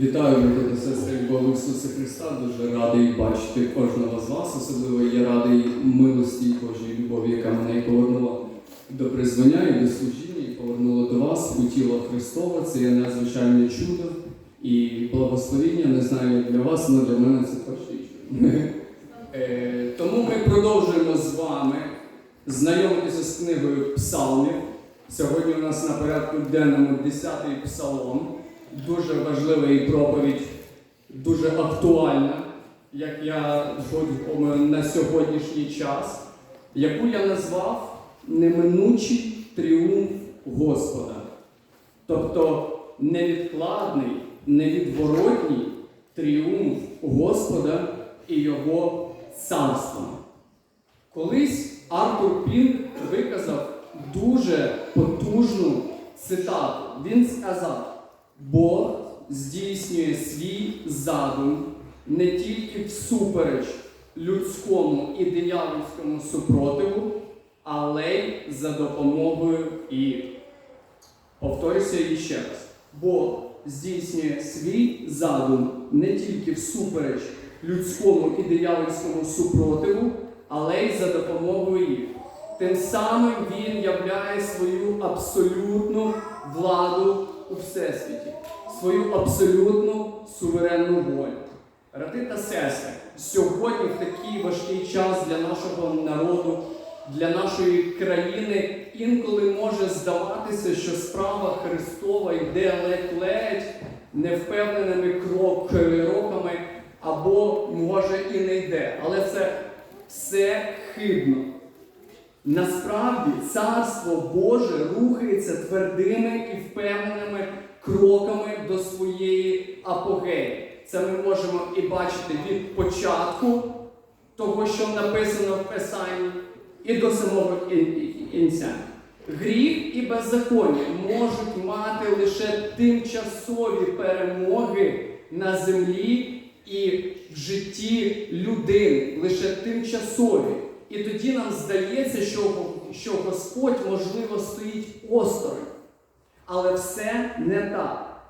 Вітаю, брати сестри, Бога Ісуса Христа. Дуже радий бачити кожного з вас. Особливо я радий милості Божій любові, яка мене повернула до призвання і до служіння, і повернула до вас у тіло Христове. Це є надзвичайне чудо і благословіння. Не знаю, як для вас, але для мене це точно чудо. Е, Тому ми продовжуємо з вами знайомитися з книгою Псалмів. Сьогодні у нас на порядку денному 10-й псалом. Дуже важлива і проповідь, дуже актуальна, як я думаю, на сьогоднішній час, яку я назвав неминучий тріумф Господа. Тобто невідкладний, невідворотній тріумф Господа і Його царства. Колись Артур Пінк виказав дуже потужну цитату. Він сказав: Бог здійснює свій задум не тільки всупереч людському і диявольському супротиву, але й за допомогою і. Повторюся ще раз. Бог здійснює свій задум не тільки всупереч людському і диявольському супротиву, але й за допомогою їх. Тим самим він являє свою абсолютну владу у всесвіті, свою абсолютну суверенну волю. Брати та сестри, сьогодні в такий важкий час для нашого народу, для нашої країни інколи може здаватися, що справа Христова йде ледь-ледь невпевненими крок, кроками, або може і не йде. Але це все хибно. Насправді царство Боже рухається твердими і впевненими кроками до своєї апогеї. Це ми можемо і бачити від початку того, що написано в Писанні, і до самого кінця. Гріх і беззаконня можуть мати лише тимчасові перемоги на землі і в житті людини, лише тимчасові. І тоді нам здається, що, що Господь, можливо, стоїть осторонь. Але все не так.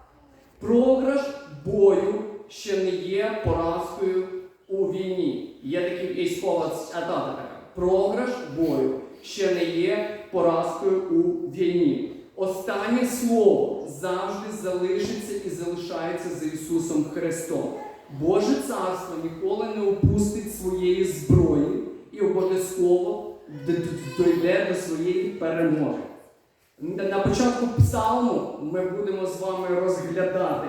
Програш бою ще не є поразкою у війні. Є така військова цитата така. Програш бою ще не є поразкою у війні. Останнє слово завжди залишиться і залишається за Ісусом Христом. Боже царство ніколи не опустить своєї зброї і обов'язково дійде до своєї перемоги. На початку псалму ми будемо з вами розглядати.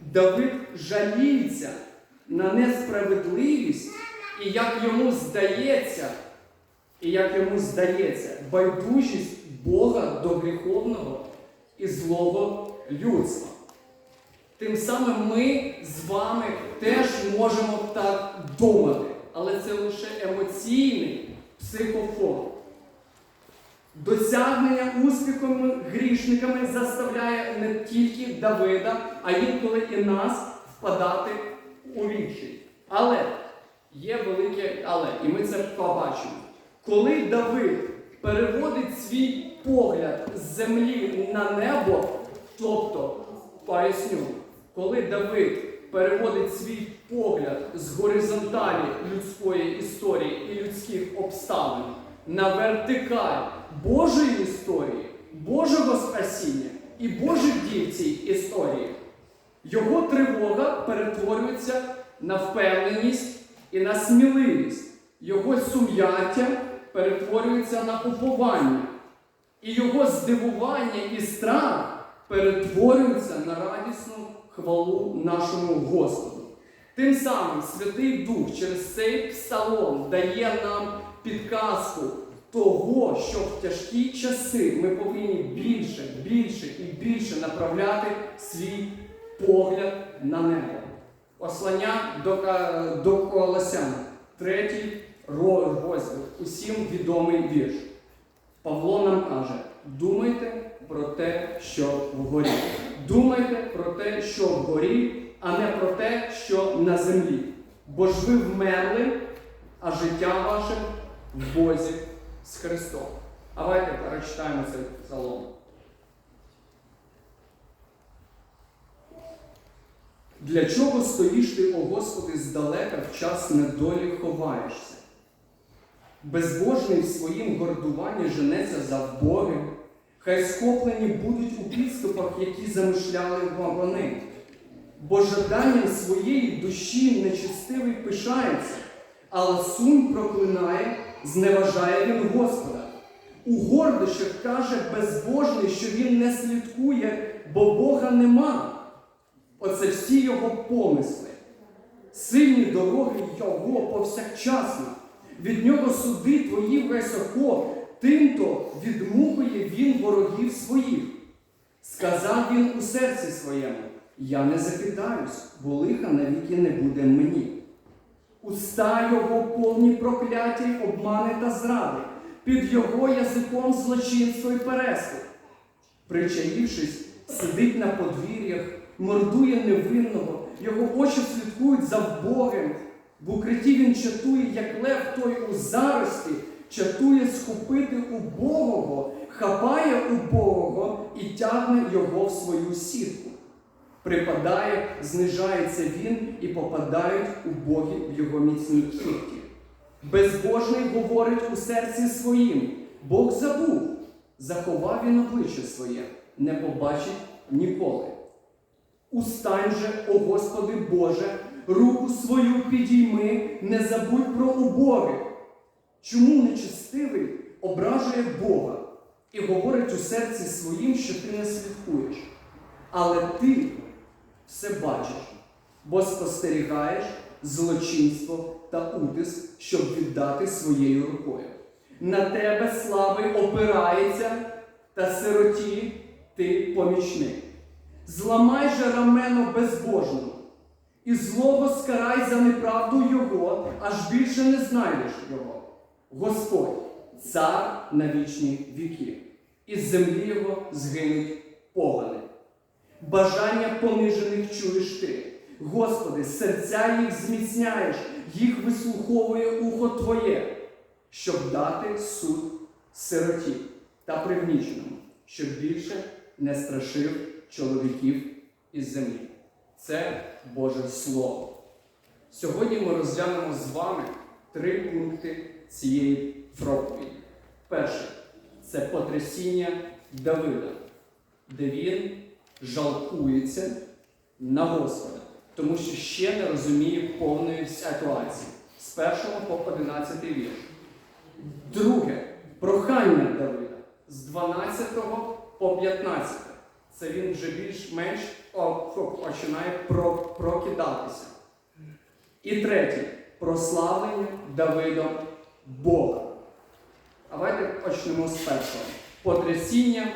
Давид жаліється на несправедливість, і як йому здається, і як йому здається, байдужість Бога до гріховного і злого людства. Тим самим ми з вами теж можемо так думати, але це лише емоційний психофон. Досягнення успіхами грішниками заставляє не тільки Давида, а інколи і нас впадати у відчай. Але є велике але, і ми це побачимо. Коли Давид переводить свій погляд з землі на небо, тобто, поясню, коли Давид переводить свій погляд з горизонталі людської історії і людських обставин на вертикаль Божої історії, Божого спасіння і Божих дій в цій історії, його тривога перетворюється на впевненість і на сміливість. Його сум'яття перетворюється на уповання. І його здивування і страх перетворюються на радісну хвалу нашому Господу. Тим самим Святий Дух через цей псалом дає нам підказку того, що в тяжкі часи ми повинні більше, більше і більше направляти свій погляд на небо. Послання до, до Колосян, третій розділ, усім відомий вірш. Павло нам каже: думайте про те, що вгорі. Думайте про те, що вгорі, а не про те, що на землі. Бо ж ви вмерли, а життя ваше в Бозі з Христом. А давайте перечитаємо цей псалом. Для чого стоїш ти, о Господи, здалека в час недолі ховаєшся? Безбожний в своїм гордуванні женеться за Богом, хай схоплені будуть у підступах, які замишляли вони. Бо жаданням своєї душі нечистивий пишається, але сум проклинає, зневажає він Господа. У гордощах каже безбожний, що він не слідкує, бо Бога нема. Оце всі його помисли. Сильні дороги його повсякчасно. Від нього суди твої високо, тимто відмухує він ворогів своїх. Сказав він у серці своєму: Я не закидаюсь, бо лиха навіки не буде мені. Уста його повні прокляття й обмани та зради, під його язиком злочинство й переступ. Причаївшись, сидить на подвір'ях, мордує невинного, його очі слідкують за Богом. В укритті він чатує, як лев той у зарості, чатує схопити убогого, хапає убогого і тягне його в свою сітку. Припадає, знижається він і попадають убогі в його міцні кіхті. Безбожний говорить у серці своїм, Бог забув, заховав він обличчя своє, не побачить ніколи. Устань же, о Господи Боже, руку свою підійми, не забудь про убогих. Чому нечестивий ображує Бога і говорить у серці своїм, що ти не слідкуєш? Але ти все бачиш, бо спостерігаєш злочинство та утиск, щоб віддати своєю рукою. На тебе слабий опирається, та сироті ти помічник. Зламай же рамено безбожному, і злого скарай за неправду його, аж більше не знайдеш його. Господь, цар на вічні віки, із землі його згинуть погани. Бажання понижених чуєш ти. Господи, серця їх зміцняєш, їх вислуховує ухо Твоє, щоб дати суд сироті та пригніченому, щоб більше не страшив чоловіків із землі. Це Боже Слово. Сьогодні ми розглянемо з вами три пункти цієї проповіді. Перший це потрясіння Давида, де він жалкується на Господа, тому що ще не розуміє повної ситуації. З 1 по 11 вірш. Друге прохання Давида з 12 по 15. Це він вже більш-менш починає прокидатися. І третє прославлення Давидом Бога. Давайте почнемо з першого. Потрясіння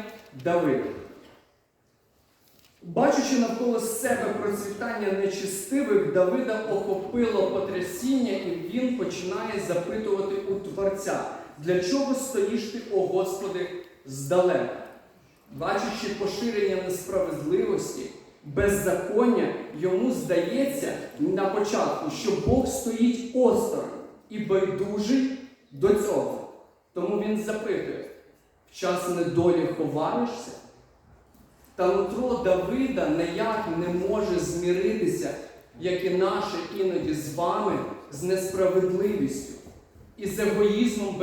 Давида. Бачучи навколо себе процвітання нечистивих, Давида охопило потрясіння, і він починає запитувати у Творця, для чого стоїш ти, о Господи, здалека? Бачачи поширення несправедливості, беззаконня, йому здається на початку, що Бог стоїть осторонь і байдужий до цього. Тому він запитує: в час недолі ховаєшся? Та нутро Давида ніяк не може зміритися, як і наше іноді з вами, з несправедливістю і з егоїзмом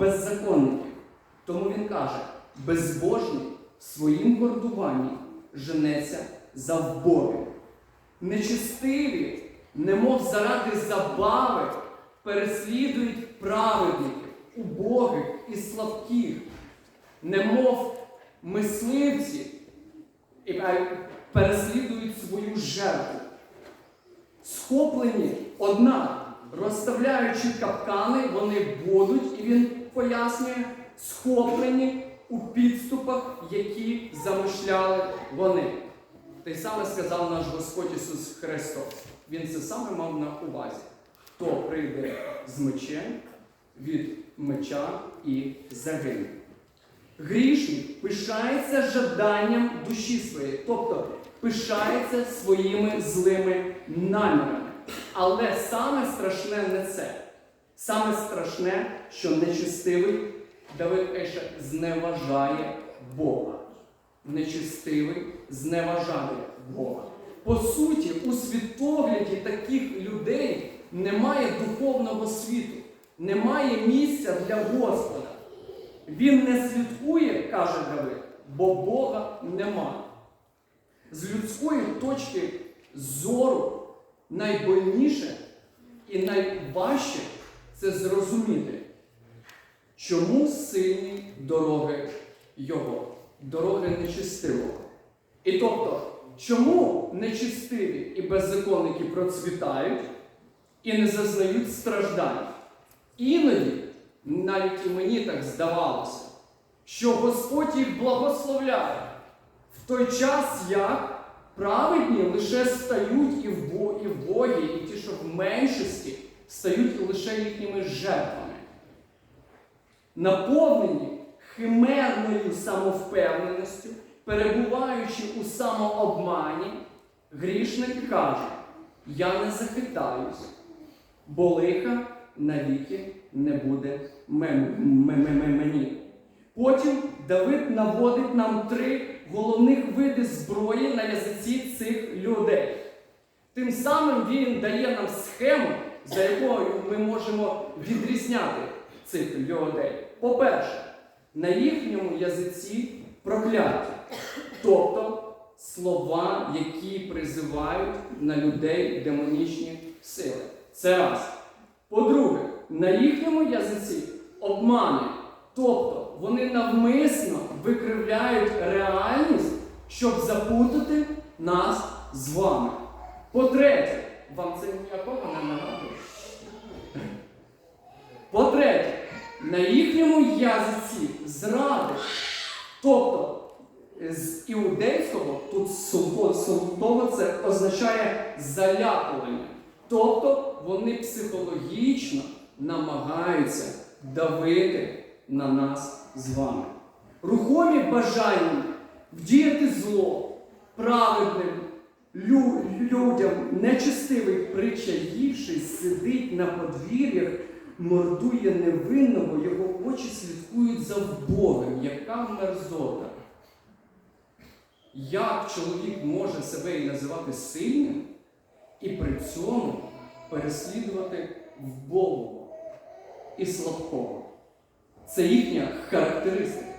беззаконників. Тому він каже: безбожний в своїм гордуванні женеться за вбогим. Нечистиві, немов заради забави, переслідують праведників, убогих і слабких, немов мисливці переслідують свою жертву. Схоплені, однак, розставляючи капкани, вони будуть, і він пояснює, схоплені у підступах, які замишляли вони. Те саме сказав наш Господь Ісус Христос. Він це саме мав на увазі. Хто прийде з мечем від меча і загине. Грішник пишається жаданням душі своєї, тобто пишається своїми злими намірами. Але саме страшне не це. Саме страшне, що нечистивий Давид пише, зневажає Бога. Нечистивий зневажає Бога. По суті, у світогляді таких людей немає духовного світу, немає місця для Господа. Він не слідкує, каже Давид, бо Бога нема. З людської точки зору найбольніше і найважче це зрозуміти, чому сильні дороги Його, дороги нечистивого. І тобто, чому нечистиві і беззаконники процвітають і не зазнають страждань? Іноді, навіть і мені так здавалося, що Господь їх благословляє в той час, як праведні лише стають і в Бо- і в Богі, і ті, що в меншості, стають лише їхніми жертвами. Наповнені химерною самовпевненістю, перебуваючи у самообмані, грішник каже: Я не захитаюсь, бо лиха навіки не буде мені. Потім Давид наводить нам три головних види зброї на язиці цих людей. Тим самим він дає нам схему, за якою ми можемо відрізняти цих людей. По-перше, на їхньому язиці прокляття, тобто слова, які призивають на людей демонічні сили. Це раз. По-друге, на їхньому язиці обмани, тобто вони навмисно викривляють реальність, щоб запутати нас з вами. По-третє, вам це ніякого не нагадує? По-третє, на їхньому язиці зради. Тобто з іудейського тут слово це означає залякування. Тобто вони психологічно намагаються давити на нас з вами. Рухомі бажання вдіяти зло праведним лю- людям, нечестивий причаївшись, сидить на подвір'ях, мордує невинного, його очі слідкують за вбогим, яка мерзота. Як чоловік може себе і називати сильним і при цьому переслідувати вбогого і слабкого? Це їхня характеристика,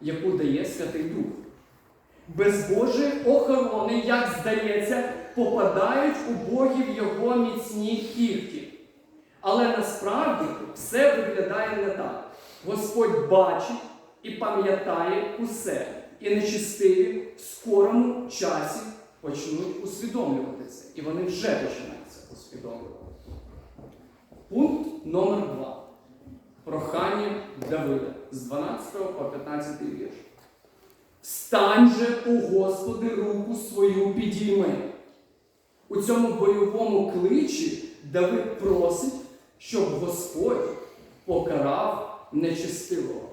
яку дає Святий Дух. Без Божої охорони, як здається, попадають у богів його міцні кіхті. Але насправді все виглядає не так. Господь бачить і пам'ятає усе. І нечистиві в скорому часі почнуть усвідомлювати це. І вони вже починають це усвідомлювати. Пункт номер два. Прохання Давида з 12 по 15 вірш. Встань же, о Господи, руку свою підійми. У цьому бойовому кличі Давид просить, щоб Господь покарав нечестивого.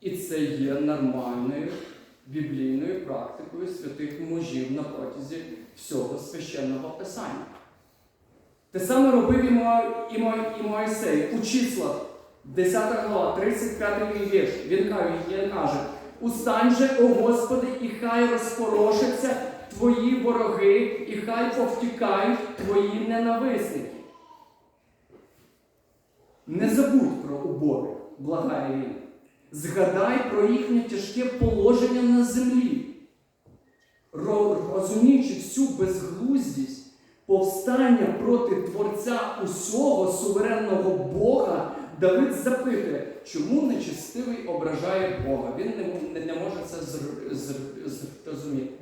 І це є нормальною біблійною практикою святих мужів на протязі всього священного писання. Те саме робив і, Мо, Моїсей у числах, 10 глава, 35 вірш. Він каже: Устань же, о Господи, і хай розпорошаться твої вороги, і хай повтікають твої ненависники. Не забудь про убори, благає він. Згадай про їхнє тяжке положення на землі. Ро- Розуміючи всю безглуздість повстання проти Творця усього суверенного Бога, Давид запитує, чому нечестивий ображає Бога. Він не, не, не може це зр- зр- зрозуміти.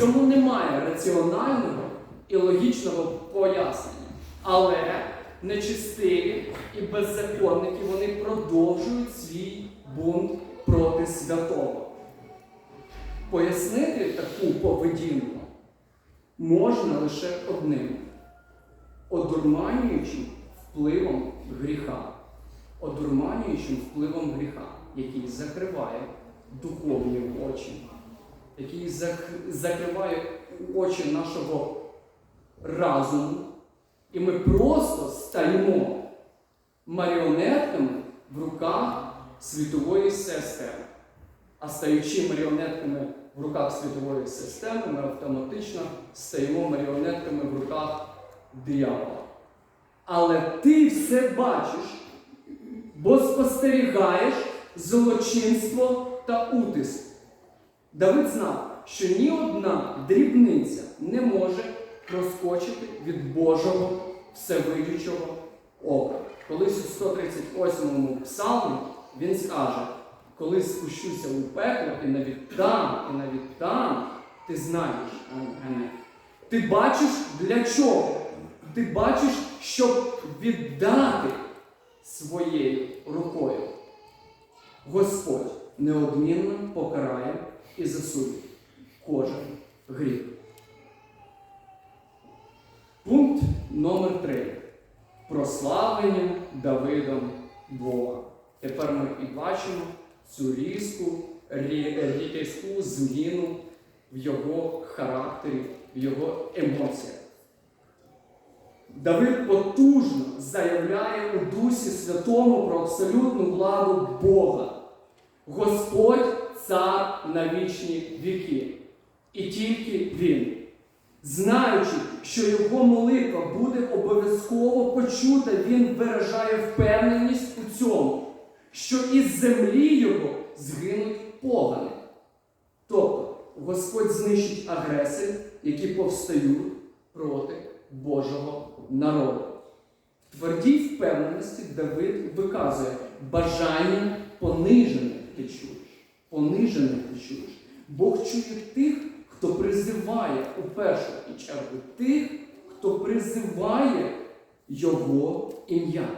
Цьому немає раціонального і логічного пояснення. Але нечистиві і беззаконники вони продовжують свій бунт проти святого. Пояснити таку поведінку можна лише одним одурманюючим впливом гріха, одурманюючим впливом гріха, який закриває духовні очі, який закриває очі нашого разуму, і ми просто стаємо маріонетками в руках світової системи. А стаючи маріонетками в руках світової системи, ми автоматично стаємо маріонетками в руках диявола. Але ти все бачиш, бо спостерігаєш злочинство та утиск. Давид знав, що ні одна дрібниця не може проскочити від Божого всевидючого ока. Колись у 138-му псалмі він скаже, коли спущуся у пекло, і навіть там, і навіть там, ти знаєш мене. Ти бачиш для чого? Ти бачиш, щоб віддати своєю рукою. Господь неодмінно покарає і засудить кожен гріх. Пункт номер 3. Прославлення Давидом Бога. Тепер ми і бачимо цю різку, рі- різку зміну в його характері, в його емоціях. Давид потужно заявляє у Дусі Святому про абсолютну владу Бога. Господь цар на вічні віки. І тільки Він. Знаючи, що його молитва буде обов'язково почута, він виражає впевненість у цьому, що із землі його згинуть погани. Тобто Господь знищить агресів, які повстають проти Божого народу. В твердій впевненості Давид виказує бажання понижених ти чуєш. Понижених ти чуєш. Бог чує тих, хто призиває у першу чергу тих, хто призиває Його ім'я.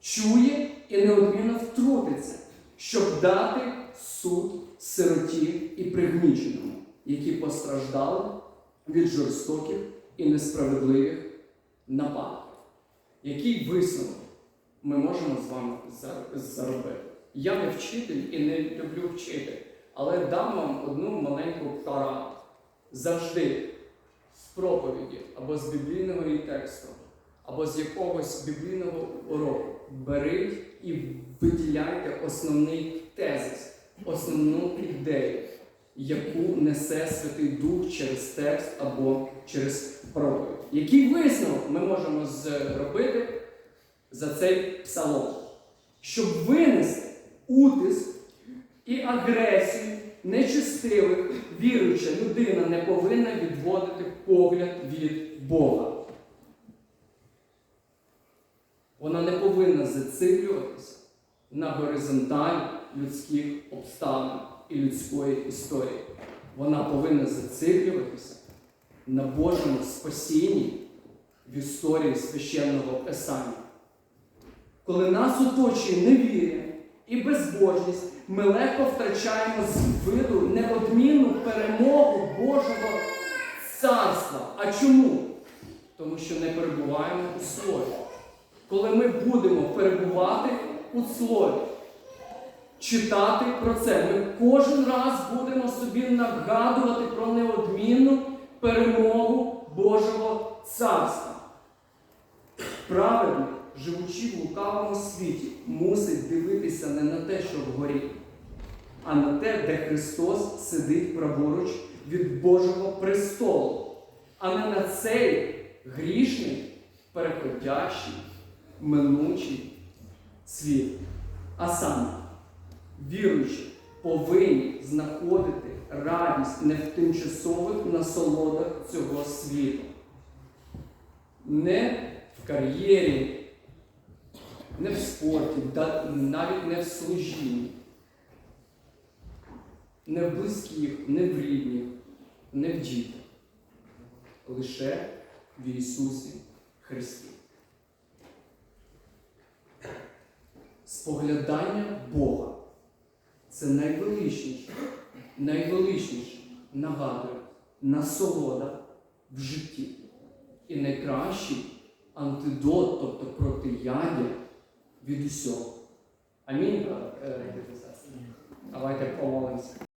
Чує і неодмінно втрутиться, щоб дати суд сироті і пригніченому, які постраждали від жорстоких і несправедливих нападів. Який висновок ми можемо з вами заробити? Я не вчитель і не люблю вчити, але дам вам одну маленьку пораду. Завжди з проповіді або з біблійного тексту, або з якогось біблійного уроку беріть і виділяйте основний тезис, основну ідею, яку несе Святий Дух через текст або через проповідь. Який висновок ми можемо зробити за цей псалом? Щоб винести утиск і агресію нечестивих, віруюча людина не повинна відводити погляд від Бога. Вона не повинна зациклюватися на горизонталі людських обставин і людської історії. Вона повинна зациклюватися на Божому спасінні в історії священного Писання. Коли нас оточує невір'я і безбожність, ми легко втрачаємо з виду неодмінну перемогу Божого царства. А чому? Тому що не перебуваємо у слові. Коли ми будемо перебувати у слові, читати про це, ми кожен раз будемо собі нагадувати про неодмінну перемогу Божого царства. Праведник, живучи в лукавому світі, мусить дивитися не на те, що вгорі, а на те, де Христос сидить праворуч від Божого престолу, а не на цей грішний, переходящий, минучий світ. А саме, віруючі повинні знаходити радість не в тимчасових насолодах цього світу, не в кар'єрі, не в спорті, навіть не в служінні, не в близьких, не в рідних, не в дітях, лише в Ісусі Христі. Споглядання Бога це найвеличніше, найвеличніше нагадує насолода в житті. І найкращий антидот, тобто протиядя від усього. Амінь, брат. Е, Давайте помолимося.